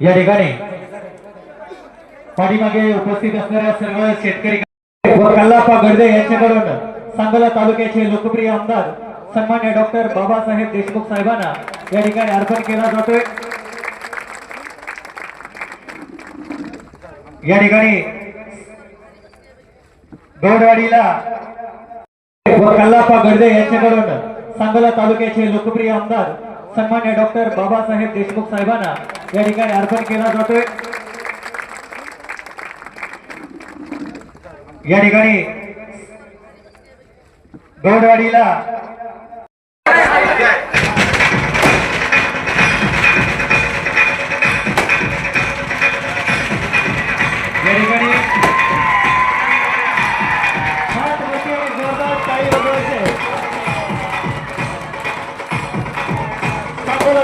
या ठिकाणी पाठीमागे उपस्थित असणाऱ्या सर्व शेतकरी व कल्लाप्पा गर्दे यांच्याकडून सांगोला तालुक्याचे लोकप्रिय आमदार सन्मान्य डॉक्टर बाबासाहेब देशमुख साहेबांना या ठिकाणी अर्पण केला जातोय. या ठिकाणी गौडवाडीला व कल्लाप्पा गर्दे यांच्याकडून सांगोला तालुक्याचे लोकप्रिय आमदार सन्मान्य डॉक्टर बाबासाहेब देशमुख साहेबांना या ठिकाणी अर्पण केला जातोय. या ठिकाणी गौडवाडीला या ठिकाणी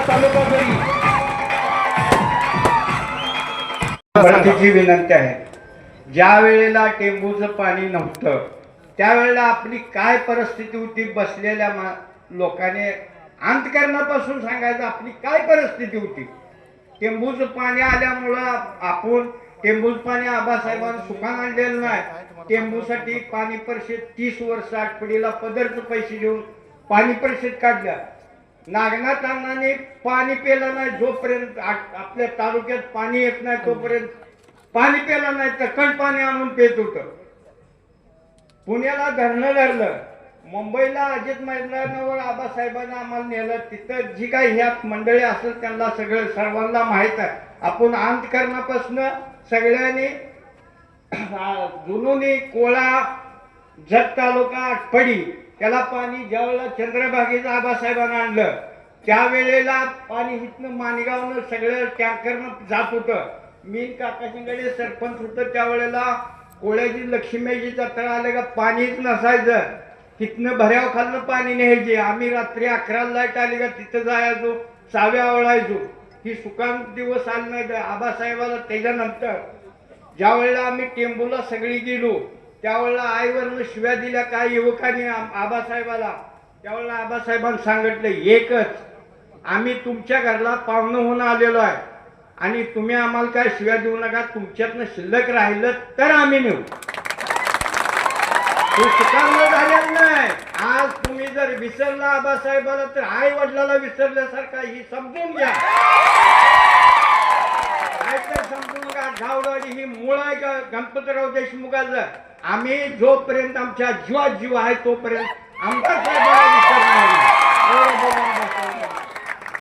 तालुका जरी भरतीची विनंती आहे. ज्या वेळेला टेंबूचं पाणी नव्हतं त्यावेळेला आपली काय परिस्थिती होती बसलेल्या मा लोकांनी अंतकरणापासून सांगायचं आपली काय परिस्थिती होती? टेंबूचं पाणी आल्यामुळं आपण टेंबूचं पाणी आबासाहेबांना सुखान आणलेलं नाही. टेंबूसाठी पाणी परिषद तीस वर्ष आठवडीला पदरचं पैसे देऊन पाणी परिषद काढल्या. नागनाथ पाणी पेलं नाही जोपर्यंत आपल्या तालुक्यात पाणी येत नाही तोपर्यंत पाणी पेलं नाही तर कण पाणी आणून पेत होतं. पुण्याला धरणं धरलं. मुंबईला अजित मैदानावर आबासाहेबांना आम्हाला नेलं. तिथं जी काही ह्या मंडळी असेल त्यांना सगळं सर्वांना माहीत आहे. आपण अंतकरणापासून सगळ्यांनी जुनूनी कोळा जत तालुका आटपडी त्याला पाणी ज्यावेळेला चंद्रभागेचं आबासाहेबांना आणलं त्यावेळेला पाणी इथनं माणगावनं सगळं टँकरनं जात होतं. मी काकाशिंगडे सरपंच होतं त्यावेळेला कोळ्याची लक्ष्मीजीचा तळ आलं का पाणीच नसायचं. तिथनं भऱ्याव खाल्लं पाणी न्यायचे. आम्ही रात्री अकराला लाइट आली का तिथं जायचो चाव्या आवळायचो ही सुकान दिवस आलं नाही आबासाहेबाला त्याच्यानंतर. ज्यावेळेला आम्ही टेंबूला सगळी गेलो त्यावेळेला आईवरनं शिव्या दिल्या काय युवकांनी आबासाहेबाला? त्यावेळेला आबासाहेबांनी सांगितलं एकच आम्ही तुमच्या घरला पाहुणं होऊन आलेलो आहे. आणि तुम्ही आम्हाला काय शिव्या देऊ नका तुमच्यातनं शिल्लक राहिलं तर आम्ही नेऊ. हे सुकारणं झालेलं नाही. आज तुम्ही जर विसरला आबासाहेबाला तर आई वडिलाला विसरल्यासारखा ही समजून घ्या. काय तर समजू नका गावडवाडी ही मूळ आहे का गणपतराव देशमुखाचं. आम्ही जोपर्यंत आमच्या जीवा जीव आहे तोपर्यंत आमदार विचार नाही.